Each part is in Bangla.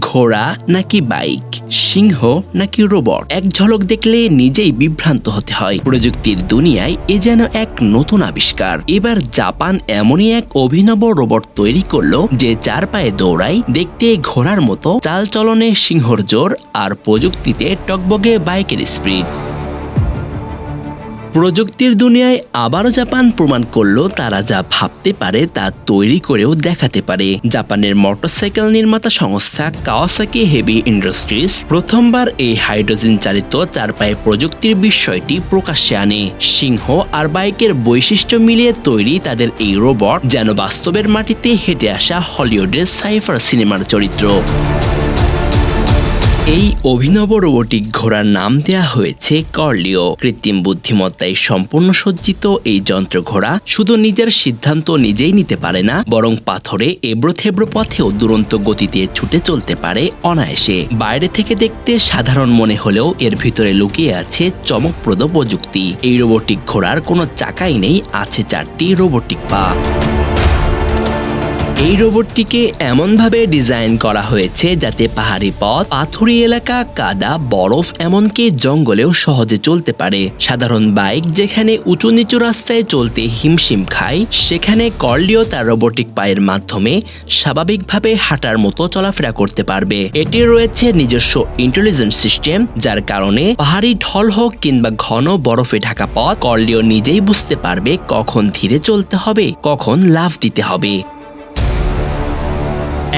ঘোড়া নাকি বাইক, সিংহ নাকি রোবট? এক ঝলক দেখলে নিজেই বিভ্রান্ত হতে হয়। প্রযুক্তির দুনিয়ায় এ যেন এক নতুন আবিষ্কার। এবার জাপান এমনই এক অভিনব রোবট তৈরি করল যে চার পায়ে দৌড়ায়, দেখতে ঘোড়ার মতো, চালচলনে সিংহর জোর আর প্রযুক্তিতে টকবগে বাইকের স্পিড। প্রযুক্তির দুনিয়ায় আবারও জাপান প্রমাণ করল তারা যা ভাবতে পারে তা তৈরি করেও দেখাতে পারে। জাপানের মোটরসাইকেল নির্মাতা সংস্থা কাওয়াসাকি হেভি ইন্ডাস্ট্রিজ প্রথমবার এই হাইড্রোজেন চালিত চারপায়ে প্রযুক্তির বিষয়টি প্রকাশ্যে আনে। সিংহ আর বাইকের বৈশিষ্ট্য মিলিয়ে তৈরি তাদের এই রোবট, যেন বাস্তবের মাটিতে হেঁটে আসা হলিউডের সাইফার সিনেমার চরিত্র। এই অভিনব রোবটিক ঘোড়ার নাম দেয়া হয়েছে কর্লিও। কৃত্রিম বুদ্ধিমত্তায় সম্পূর্ণ সজ্জিত এই যন্ত্র ঘোড়া শুধু নিজের সিদ্ধান্ত নিজেই নিতে পারে না, বরং পাথরে এবড়ো থেবড়ো পথেও দুরন্ত গতিতে ছুটে চলতে পারে অনায়াসে। বাইরে থেকে দেখতে সাধারণ মনে হলেও এর ভিতরে লুকিয়ে আছে চমকপ্রদ প্রযুক্তি। এই রোবটিক ঘোড়ার কোনো চাকাই নেই, আছে চারটি রোবটিক পা। এই রোবটটিকে এমনভাবে ডিজাইন করা হয়েছে যাতে পাহাড়ি পথ, পাথুরি এলাকা, কাদা, বরফ এমনকি জঙ্গলেও সহজে চলতে পারে। সাধারণ বাইক যেখানে উঁচু নিচু রাস্তায় চলতে হিমশিম খায়, সেখানে কর্লিও তার রোবটিক পায়ের মাধ্যমে স্বাভাবিকভাবে হাঁটার মতো চলাফেরা করতে পারবে। এটি রয়েছে নিজস্ব ইন্টেলিজেন্স সিস্টেম যার কারণে পাহাড়ি ঢল হোক কিংবা ঘন বরফে ঢাকা পথ, কর্লিও নিজেই বুঝতে পারবে কখন ধীরে চলতে হবে, কখন লাফ দিতে হবে।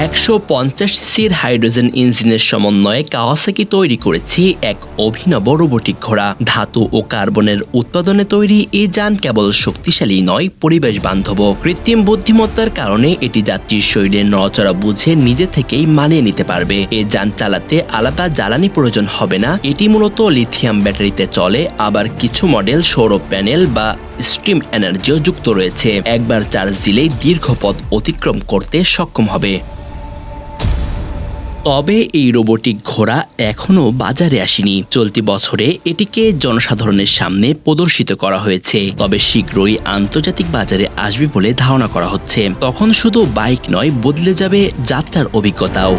একশো পঞ্চাশ সিসির হাইড্রোজেন ইঞ্জিনের সমন্বয়ে কাওয়াসাকি তৈরি করেছে এক অভিনব রোবটিক ঘোড়া। ধাতু ও কার্বনের উৎপাদনে তৈরি এই যান কেবল শক্তিশালী নয়, পরিবেশ বান্ধব কৃত্রিম বুদ্ধিমত্তার কারণে এটি যাত্রীর শরীরের নড়াচড়া বুঝে নিজে থেকেই মানিয়ে নিতে পারবে। এ যান চালাতে আলাদা জ্বালানি প্রয়োজন হবে না। এটি মূলত লিথিয়াম ব্যাটারিতে চলে, আবার কিছু মডেল সৌর প্যানেল বা স্ট্রিম এনার্জিও যুক্ত রয়েছে। একবার চার্জ দিলেই দীর্ঘ পথ অতিক্রম করতে সক্ষম হবে। তবে এই রোবটিক ঘোড়া এখনও বাজারে আসেনি। চলতি বছরে এটিকে জনসাধারণের সামনে প্রদর্শিত করা হয়েছে। তবে শীঘ্রই আন্তর্জাতিক বাজারে আসবে বলে ধারণা করা হচ্ছে। তখন শুধু বাইক নয়, বদলে যাবে যাত্রার অভিজ্ঞতাও।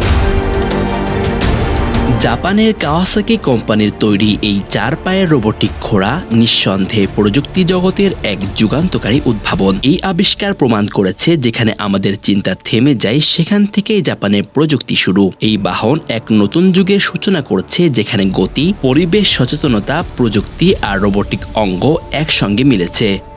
জাপানের কাওয়াসাকি কোম্পানির তৈরি এই চার পায়ের রোবটিক ঘোড়া নিঃসন্দেহে প্রযুক্তি জগতের এক যুগান্তকারী উদ্ভাবন। এই আবিষ্কার প্রমাণ করেছে যেখানে আমাদের চিন্তা থেমে যায় সেখান থেকেই জাপানের প্রযুক্তি শুরু। এই বাহন এক নতুন যুগের সূচনা করছে যেখানে গতি, পরিবেশ সচেতনতা, প্রযুক্তি আর রোবটিক অঙ্গ একসঙ্গে মিলেছে।